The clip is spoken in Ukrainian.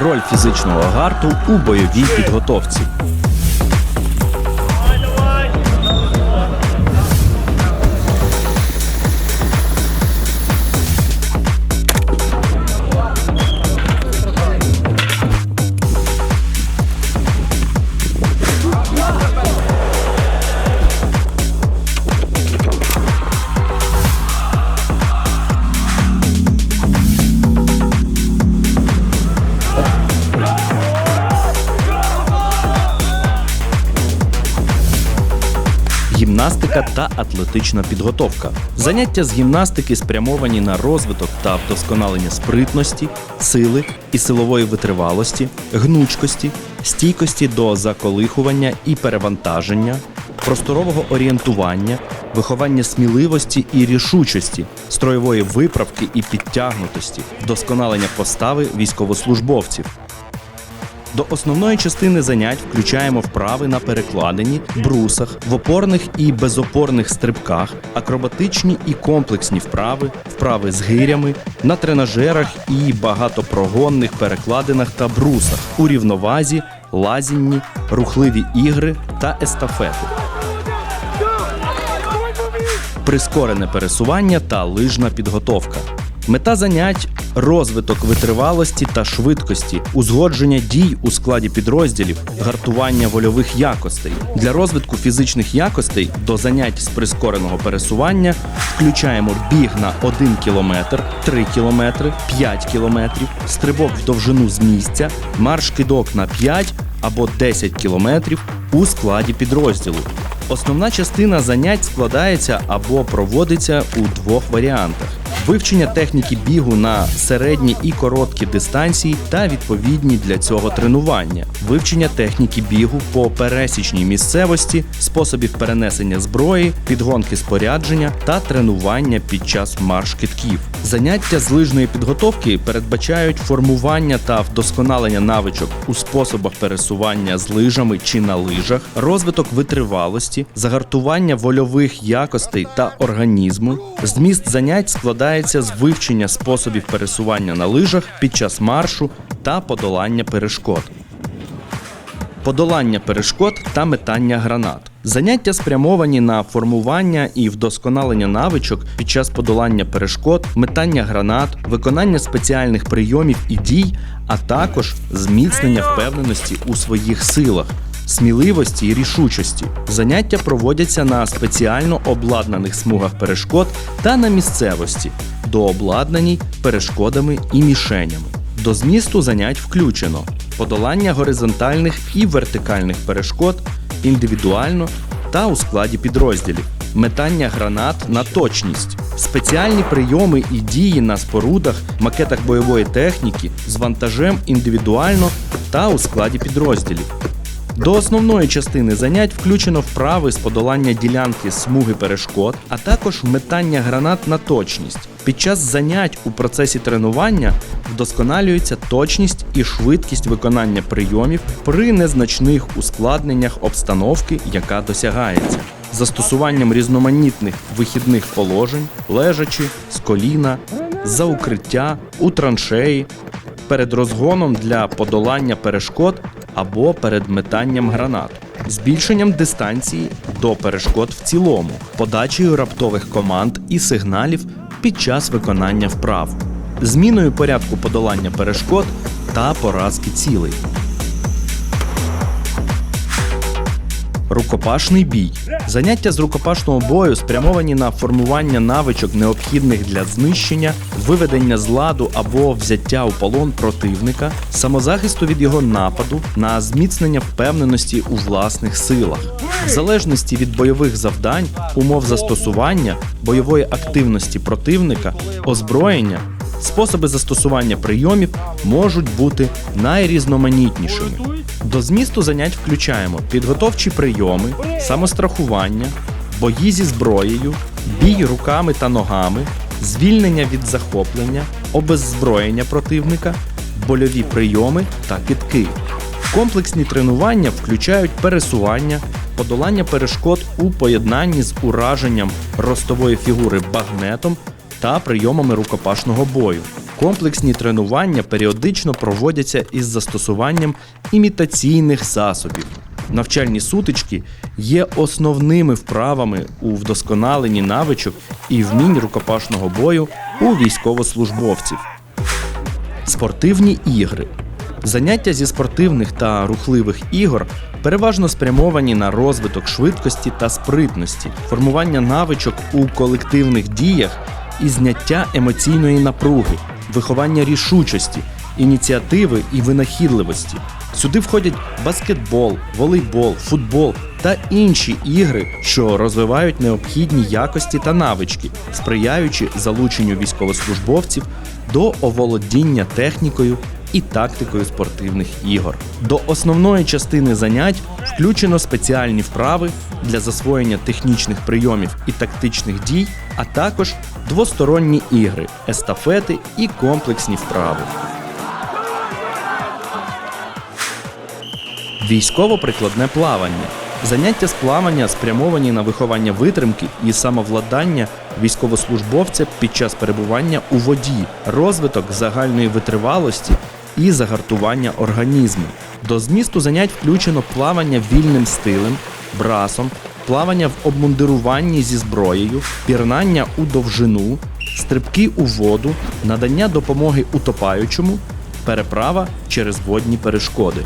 Роль фізичного гарту у бойовій підготовці. Гімнастика та атлетична підготовка. Заняття з гімнастики спрямовані на розвиток та вдосконалення спритності, сили і силової витривалості, гнучкості, стійкості до заколихування і перевантаження, просторового орієнтування, виховання сміливості і рішучості, строєвої виправки і підтягнутості, вдосконалення постави військовослужбовців. До основної частини занять включаємо вправи на перекладині, брусах, в опорних і безопорних стрибках, акробатичні і комплексні вправи, вправи з гирями, на тренажерах і багатопрогонних перекладинах та брусах, у рівновазі, лазінні, рухливі ігри та естафети. Прискорене пересування та лижна підготовка. Мета занять розвиток витривалості та швидкості, узгодження дій у складі підрозділів, гартування вольових якостей. Для розвитку фізичних якостей до занять з прискореного пересування включаємо біг на 1 км, 3 км, 5 км, стрибок в довжину з місця, марш-кидок на 5 або 10 км у складі підрозділу. Основна частина занять складається або проводиться у двох варіантах: вивчення техніки бігу на середні і короткі дистанції та відповідні для цього тренування, вивчення техніки бігу по пересічній місцевості, способів перенесення зброї, підгонки спорядження та тренування під час марш-китків. Заняття з лижної підготовки передбачають формування та вдосконалення навичок у способах пересування з лижами чи на лижах, розвиток витривалості, загартування вольових якостей та організму. Зміст занять складається з вивчення способів пересування на лижах під час маршу та подолання перешкод. Подолання перешкод та метання гранат. Заняття спрямовані на формування і вдосконалення навичок під час подолання перешкод, метання гранат, виконання спеціальних прийомів і дій, а також зміцнення впевненості у своїх силах. Сміливості і рішучості. Заняття проводяться на спеціально обладнаних смугах перешкод та на місцевості, дообладнаній перешкодами і мішенями. До змісту занять включено подолання горизонтальних і вертикальних перешкод індивідуально та у складі підрозділів, метання гранат на точність, спеціальні прийоми і дії на спорудах, макетах бойової техніки з вантажем індивідуально та у складі підрозділів. До основної частини занять включено вправи з подолання ділянки смуги перешкод, а також метання гранат на точність. Під час занять у процесі тренування вдосконалюється точність і швидкість виконання прийомів при незначних ускладненнях обстановки, яка досягається. Застосуванням різноманітних вихідних положень, лежачи, з коліна, за укриття, у траншеї, перед розгоном для подолання перешкод або перед метанням гранат, збільшенням дистанції до перешкод в цілому, подачею раптових команд і сигналів під час виконання вправ, зміною порядку подолання перешкод та поразки цілей. Рукопашний бій. Заняття з рукопашного бою спрямовані на формування навичок, необхідних для знищення, виведення з ладу або взяття у полон противника, самозахисту від його нападу, на зміцнення впевненості у власних силах. В залежності від бойових завдань, умов застосування, бойової активності противника, озброєння. Способи застосування прийомів можуть бути найрізноманітнішими. До змісту занять включаємо підготовчі прийоми, самострахування, бої зі зброєю, бій руками та ногами, звільнення від захоплення, обеззброєння противника, больові прийоми та китки. Комплексні тренування включають пересування, подолання перешкод у поєднанні з ураженням ростової фігури багнетом та прийомами рукопашного бою, Комплексні тренування періодично проводяться із застосуванням імітаційних засобів. Навчальні сутички є основними вправами у вдосконаленні навичок і вмінь рукопашного бою у військовослужбовців. Спортивні ігри. Заняття зі спортивних та рухливих ігор переважно спрямовані на розвиток швидкості та спритності, формування навичок у колективних діях і зняття емоційної напруги, виховання рішучості, ініціативи і винахідливості. Сюди входять баскетбол, волейбол, футбол та інші ігри, що розвивають необхідні якості та навички, сприяючи залученню військовослужбовців до оволодіння технікою і тактикою спортивних ігор. До основної частини занять включено спеціальні вправи для засвоєння технічних прийомів і тактичних дій, а також двосторонні ігри, естафети і комплексні вправи. Військово-прикладне плавання. Заняття з плавання спрямовані на виховання витримки і самовладання військовослужбовця під час перебування у воді, розвиток загальної витривалості і загартування організму. До змісту занять включено плавання вільним стилем, брасом, плавання в обмундируванні зі зброєю, пірнання у довжину, стрибки у воду, надання допомоги утопаючому, переправа через водні перешкоди.